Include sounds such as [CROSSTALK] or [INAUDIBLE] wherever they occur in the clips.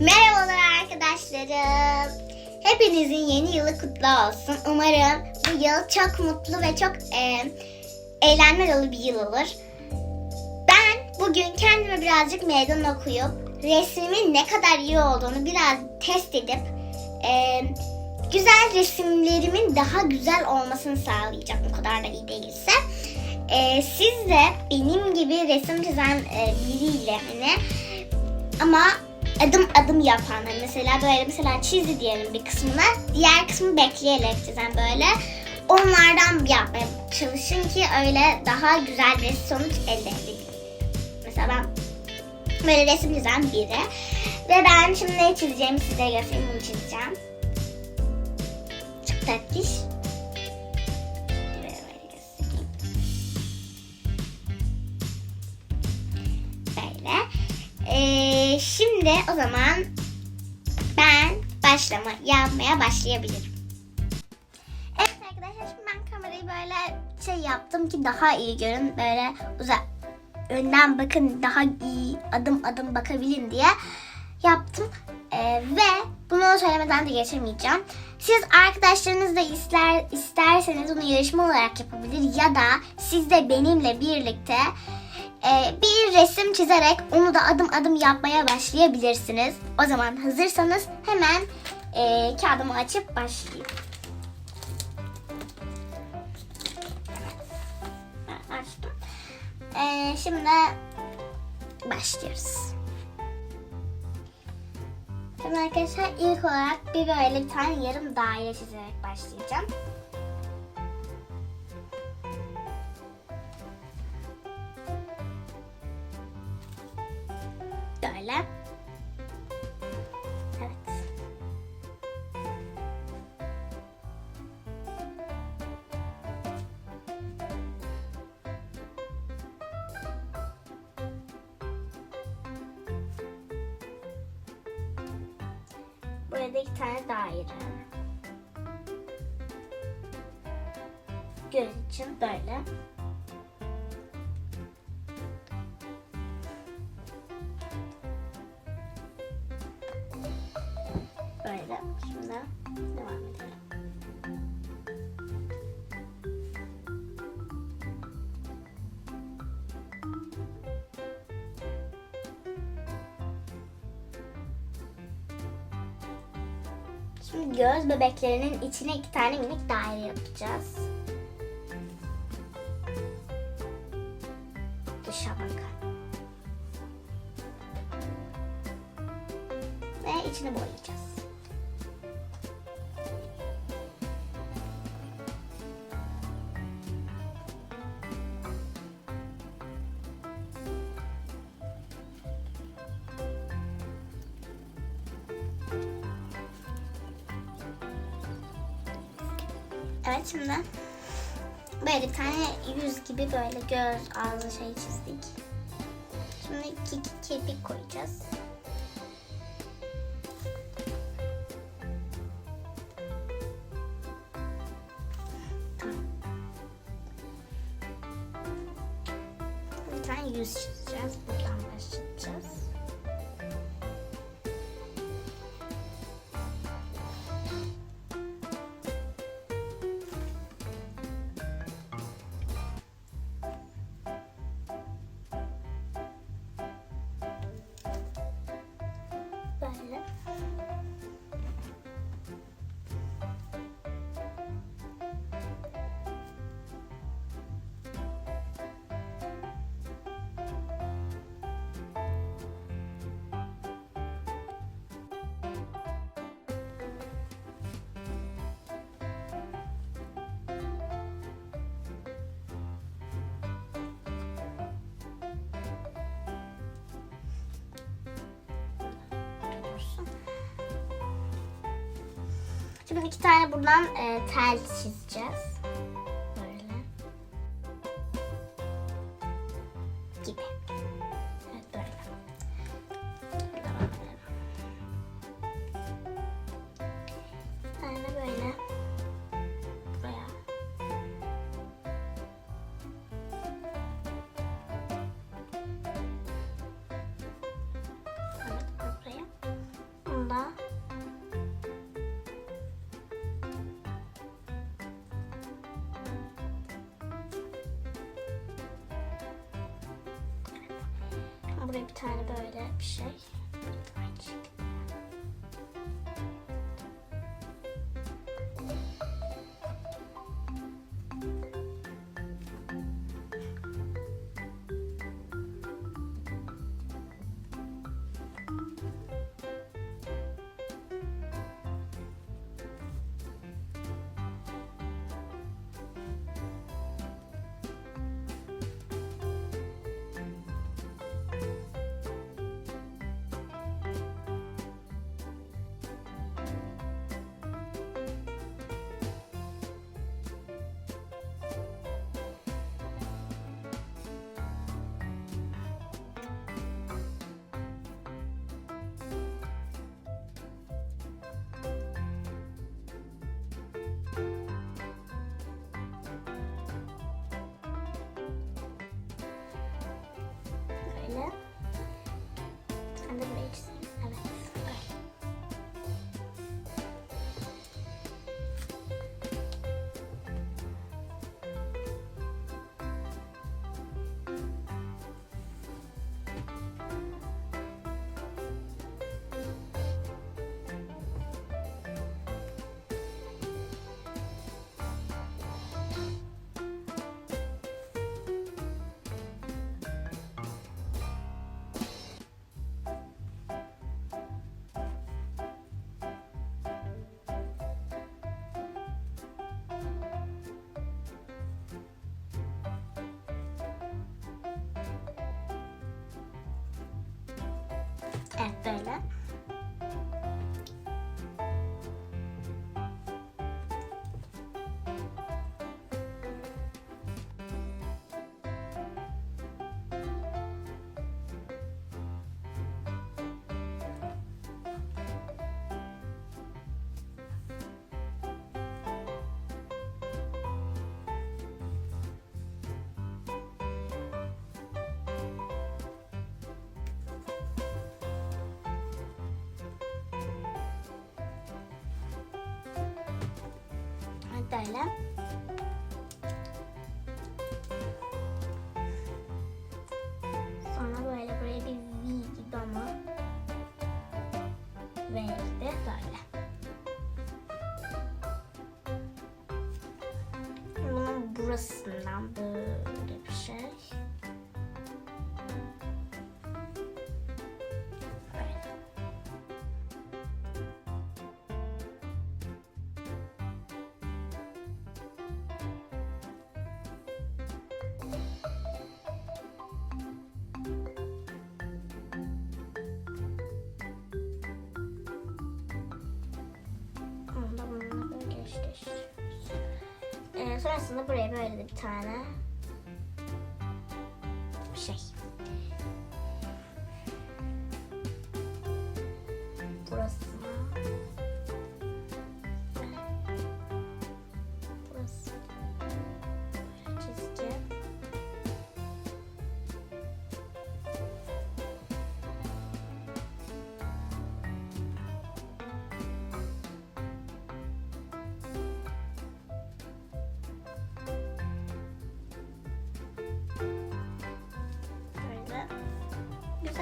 Merhabalar arkadaşlarım. Hepinizin yeni yılı kutlu olsun. Umarım bu yıl çok mutlu ve çok e, eğlenme dolu bir yıl olur. Ben bugün kendime birazcık meydan okuyup resmimin ne kadar iyi olduğunu biraz test edip e, güzel resimlerimin daha güzel olmasını sağlayacağım o kadar da iyi değilse. E, siz de benim gibi resim çizen e, biriyle hani ama adım adım yapan hani mesela böyle mesela çizdi diyelim bir kısmını diğer kısmı bekleyerek çizen böyle onlardan yapmaya çalışın ki öyle daha güzel bir sonuç elde edin. Mesela ben böyle resim çizen biri ve ben şimdi ne çizeceğimi size göstereyim bunu çizeceğim. Çok tatlış. Şimdi o zaman ben başlama yapmaya başlayabilirim. Evet arkadaşlar şimdi ben kamerayı böyle şey yaptım ki daha iyi görün. Böyle uzak önden bakın daha iyi adım adım bakabilin diye yaptım. Ee, ve bunu söylemeden de geçemeyeceğim. Siz arkadaşlarınızla ister, isterseniz bunu yarışma olarak yapabilir ya da siz de benimle birlikte bir resim çizerek onu da adım adım yapmaya başlayabilirsiniz. O zaman hazırsanız hemen e, kağıdımı açıp başlayayım. Açtım. E, şimdi başlıyoruz. Şimdi arkadaşlar ilk olarak bir böyle bir tane yarım daire çizerek başlayacağım. Göz bebeklerinin içine iki tane minik daire yapacağız. Göz ağzı şey çizdik. Şimdi iki, kirpik koyacağız. Bir tane yüz çizeceğiz. Şimdi iki tane buradan e, tel çizeceğiz. Böyle. Evet böyle. Böyle. Sonra böyle buraya bir V gibi ama V gibi böyle. Bunun burasından böyle bir şey. Sonrasında buraya böyle bir tane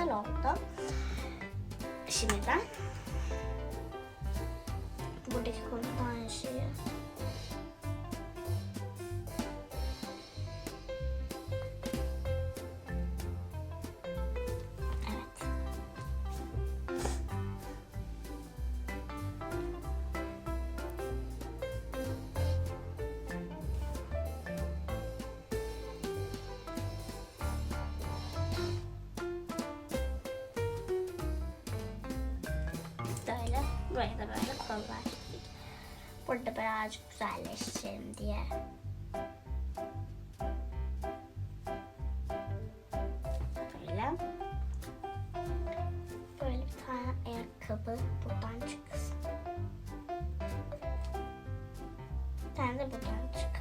güzel oldu. Şimdiden buradaki konuda aynı güzelleştirelim diye. Böyle. Böyle bir tane ayakkabı buradan çıksın. Bir tane de buradan çıkar,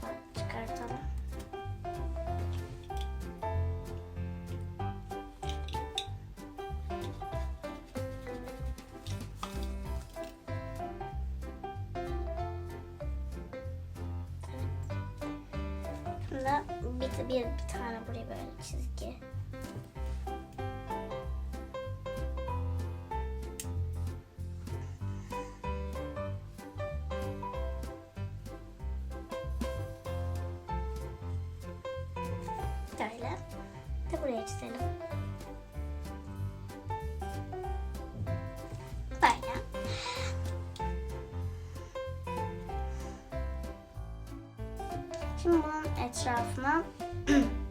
Sonra bir, bir, bir tane buraya böyle çizgi. Böyle. De buraya çizelim. Böyle. Şimdi bunu etrafına [CLEARS THROAT]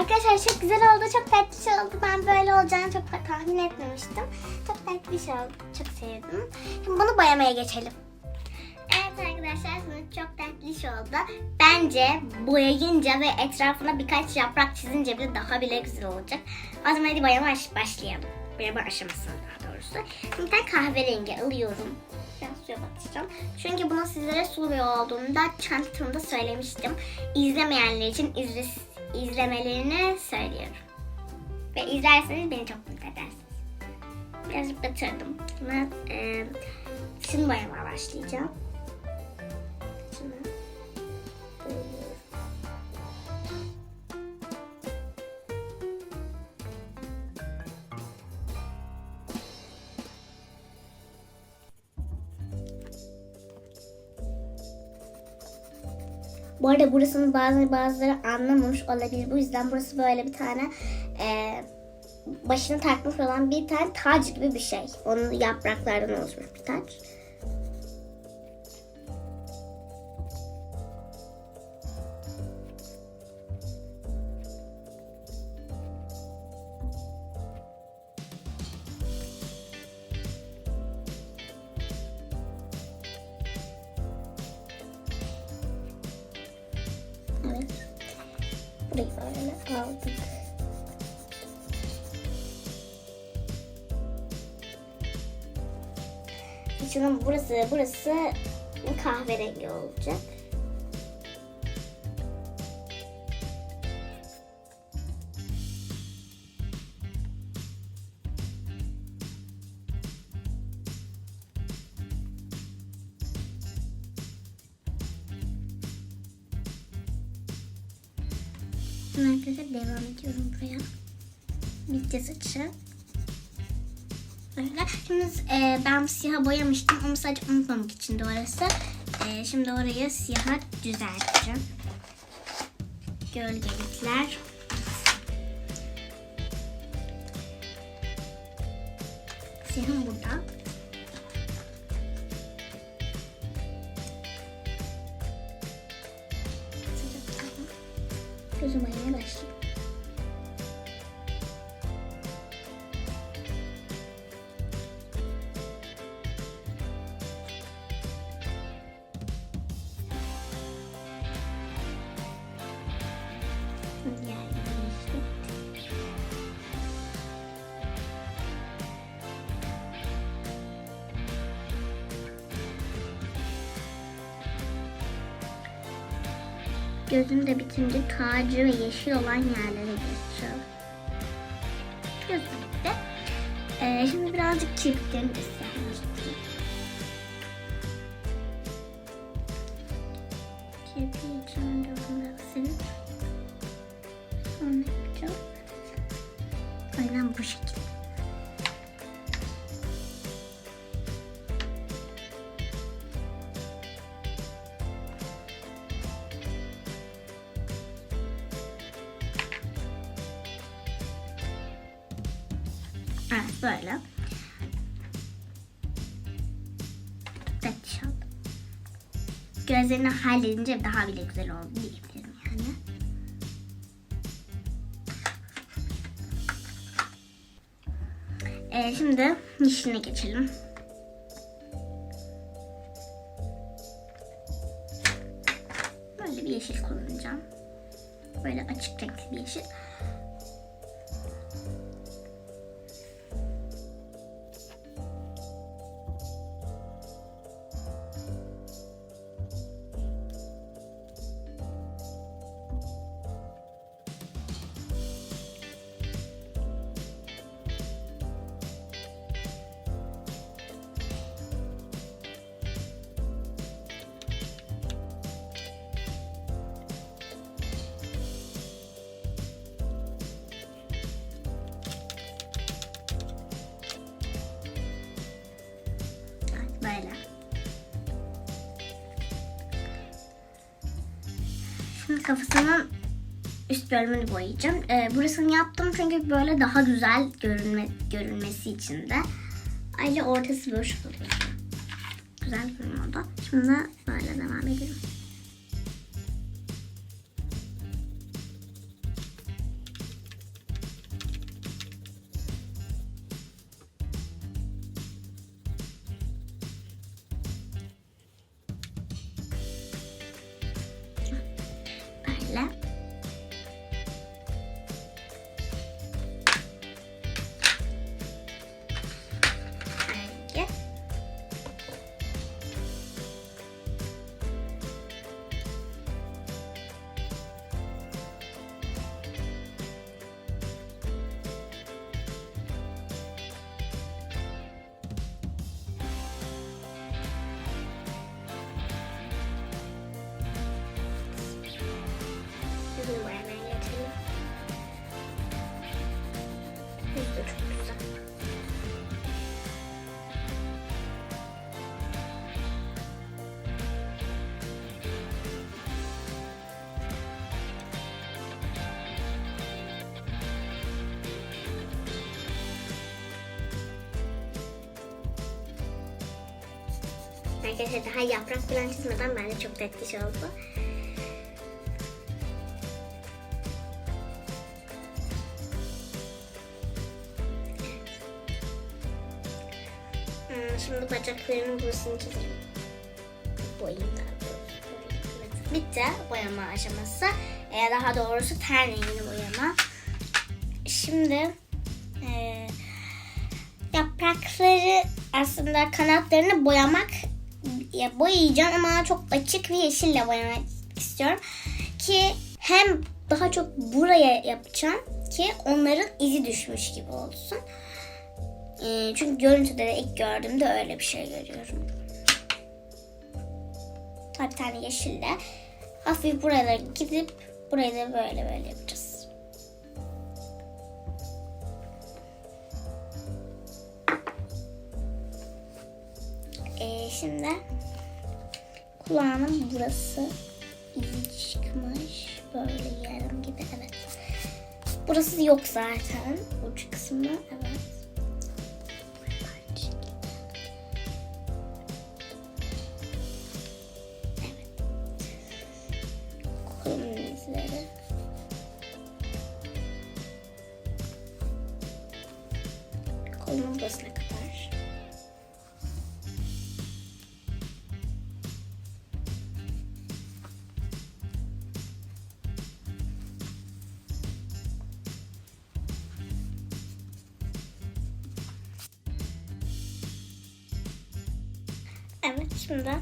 Arkadaşlar çok güzel oldu, çok tatlı şey oldu. Ben böyle olacağını çok tahmin etmemiştim. Çok tatlı bir şey oldu, çok sevdim. Şimdi bunu boyamaya geçelim. Evet arkadaşlar sonuç çok tatlı şey oldu. Bence boyayınca ve etrafına birkaç yaprak çizince bile daha bile güzel olacak. O zaman hadi boyama baş- başlayalım. Boyama aşamasına daha doğrusu. Şimdi bir tane kahverengi alıyorum. Biraz suya batıracağım. Çünkü bunun sizlere sulu olduğunda çantamda söylemiştim. İzlemeyenler için izle, izlemelerini söylüyorum. Ve izlerseniz beni çok mutlu edersiniz. Birazcık batırdım. Şimdi, e, şimdi boyamaya başlayacağım. Bu arada burasını bazı bazıları anlamamış olabilir. Bu yüzden burası böyle bir tane e, başına takmış olan bir tane tac gibi bir şey. Onun yapraklardan oluşmuş bir taç. Şunun burası, burası kahverengi olacak. Şimdi arkadaşlar devam ediyorum buraya. Bitti saçı. E, ben siyah boyamıştım ama sadece unutmamak için de orası. E, şimdi orayı siyaha düzelteceğim. Gölgelikler. Siyahım burada. Gözüm boyamaya başlayayım. Gözüm de bitince tacı ve yeşil olan yerlere geçeceğim. Gözüm bitti. Ee, şimdi birazcık kirpiklerimi Evet böyle. Saçım. Gözlerini halledince daha bile güzel oldu diyebilirim yani. Ee, şimdi yeşiline geçelim. Böyle. Şimdi kafasının üst bölümünü boyayacağım. Ee, burasını yaptım çünkü böyle daha güzel görünme, görünmesi için de. Ayrıca ortası boş oluyor. Güzel görünüyor orada. Şimdi Böyle. Arkadaşlar daha yaprak falan çizmeden bence çok tatlış oldu. Hmm, şimdi bacaklarının burasını çizelim. Boyayayım daha doğrusu. Bitti boyama aşaması. Ee, daha doğrusu ten rengini boyama. Şimdi e, yaprakları aslında kanatlarını boyamak ya boyayacağım ama çok açık bir yeşille boyamak istiyorum ki hem daha çok buraya yapacağım ki onların izi düşmüş gibi olsun. Ee, çünkü görüntüde de ilk gördüğümde öyle bir şey görüyorum. Bir tane yeşille hafif buralara gidip burayı da böyle böyle yapacağız. Ee, şimdi kulağının burası izi çıkmış. Böyle yarım gibi evet. Burası yok zaten. Uç kısmı evet. Evet şimdi böyle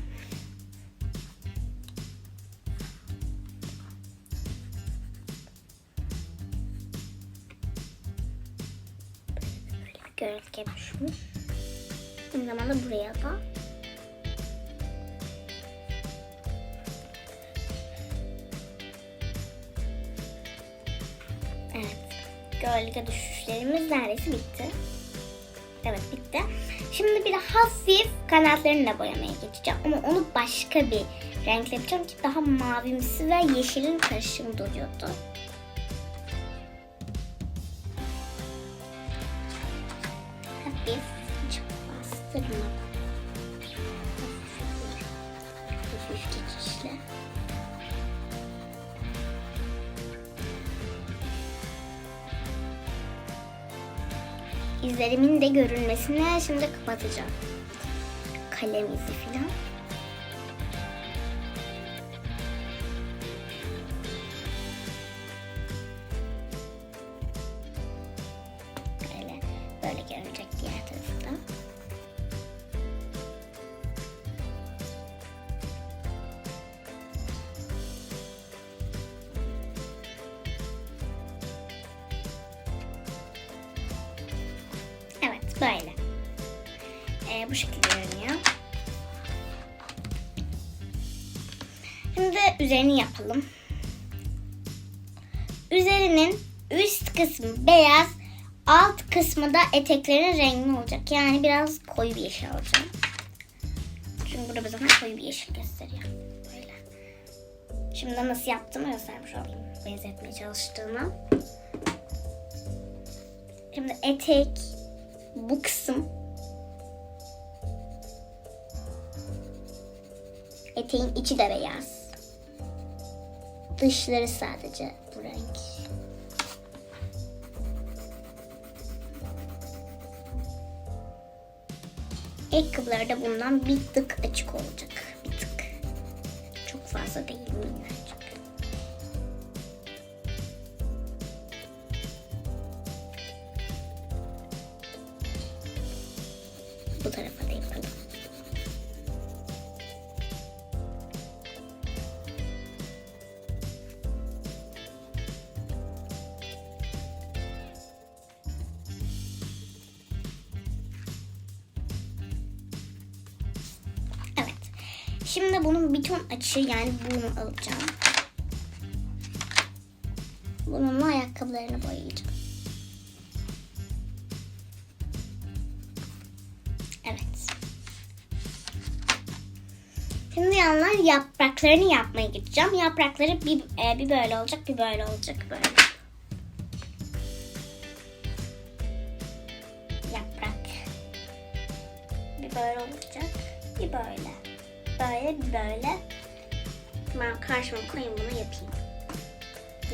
bir düşmüş. Aynı zamanda buraya da Evet. Gölge düşüşlerimiz neredeyse bitti. Evet bitti. Şimdi bir de hafif kanatlarını da boyamaya geçeceğim. Ama onu başka bir renkle yapacağım ki daha mavimsi ve yeşilin karışımı duruyordu. Hafif çok bastırmadan. Hafif geçişle. İzlerimin de görünmesine şimdi kapatacağım. Kalem izi falan. Üzerinin üst kısmı beyaz, alt kısmı da eteklerin rengi olacak. Yani biraz koyu bir yeşil olacak. Çünkü burada zaten koyu bir yeşil gösteriyor. Böyle. Şimdi nasıl yaptığımı göstermiş olayım. Benzetmeye çalıştığımı. Şimdi etek, bu kısım eteğin içi de beyaz. Dışları sadece bu renk. Ayakkabıları da bundan bir tık açık olacak. Bir tık. Çok fazla değil minnacık. Bu tarafa da yapalım. Şimdi bunun bir ton açı yani bunu alacağım. Bununla ayakkabılarını boyayacağım. Evet. Şimdi yanlar yapraklarını yapmaya gideceğim. Yaprakları bir, e, bir böyle olacak, bir böyle olacak, böyle.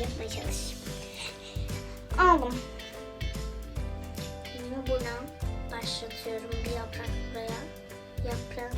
Yapmaya çalışayım. Aldım. Şimdi buradan başlatıyorum bir yaprak buraya. Yaprağı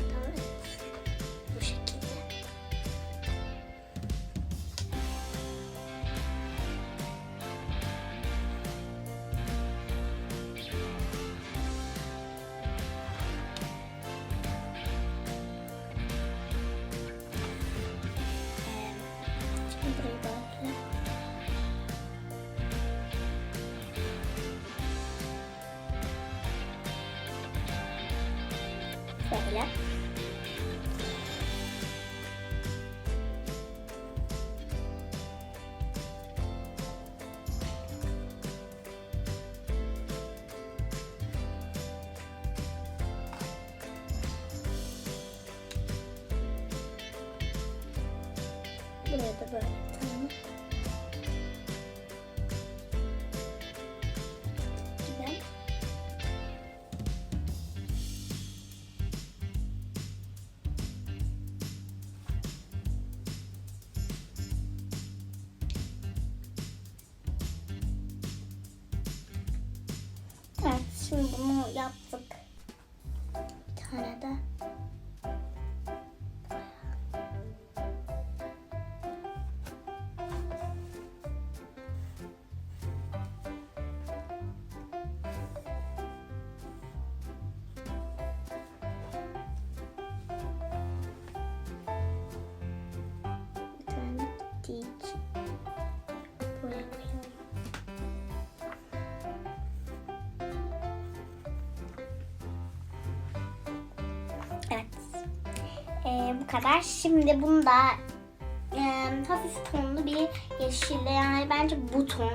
Buraya da böyle tane. Güzel. Evet, şimdi bunu yaptık. Ee, bu kadar. Şimdi bunu da e, hafif tonlu bir yeşille yani bence bu ton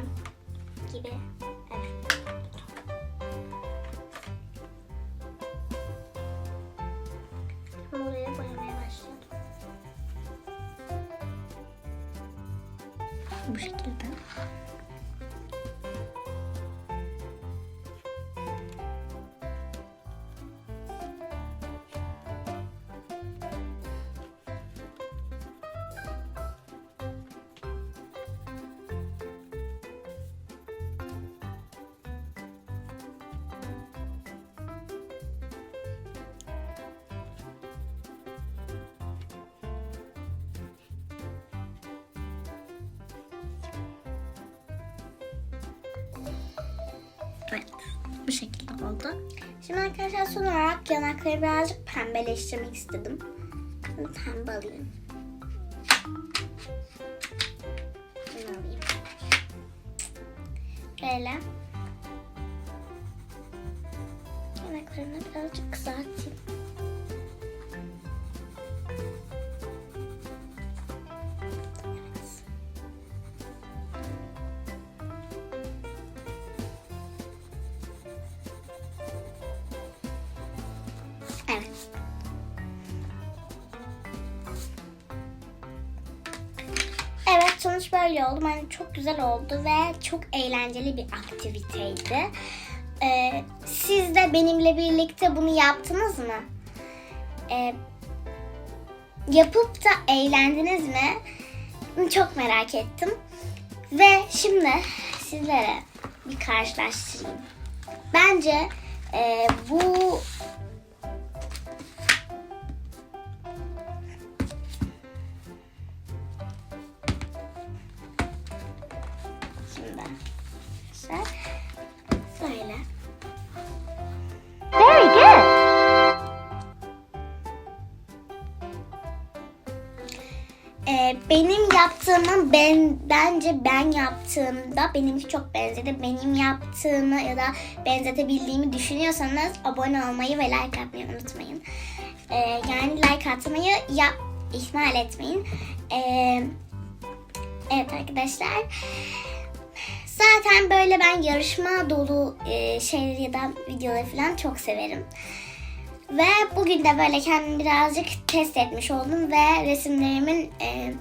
gibi. Evet. Bu şekilde oldu. Şimdi arkadaşlar son olarak yanakları birazcık pembeleştirmek istedim. Şimdi Pembe alayım. Bunu alayım. Böyle. Böyle oldu. Bence çok güzel oldu ve çok eğlenceli bir aktiviteydi. Ee, siz de benimle birlikte bunu yaptınız mı? Ee, yapıp da eğlendiniz mi? Çok merak ettim. Ve şimdi sizlere bir karşılaştırayım. Bence e, bu benim yaptığımın ben bence ben yaptığımda benimki çok benzedi. Benim yaptığımı ya da benzetebildiğimi düşünüyorsanız abone olmayı ve like atmayı unutmayın. Ee, yani like atmayı ya ihmal etmeyin. Ee, evet arkadaşlar. Zaten böyle ben yarışma dolu e, şeyleri ya da videoları falan çok severim. Ve bugün de böyle kendimi birazcık test etmiş oldum ve resimlerimin e,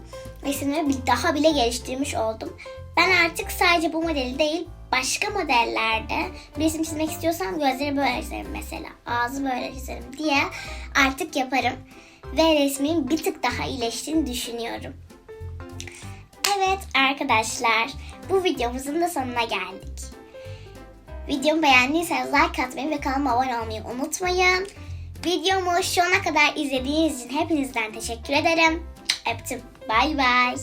resimlerimi bir daha bile geliştirmiş oldum. Ben artık sadece bu modeli değil başka modellerde resim çizmek istiyorsam gözleri böyle çizerim mesela. Ağzı böyle çizerim diye artık yaparım. Ve resmin bir tık daha iyileştiğini düşünüyorum. Evet arkadaşlar bu videomuzun da sonuna geldik. Videomu beğendiyseniz like atmayı ve kanalıma abone olmayı unutmayın. Videomu ana kadar izlediğiniz için hepinizden teşekkür ederim. Öptüm. Bay bay.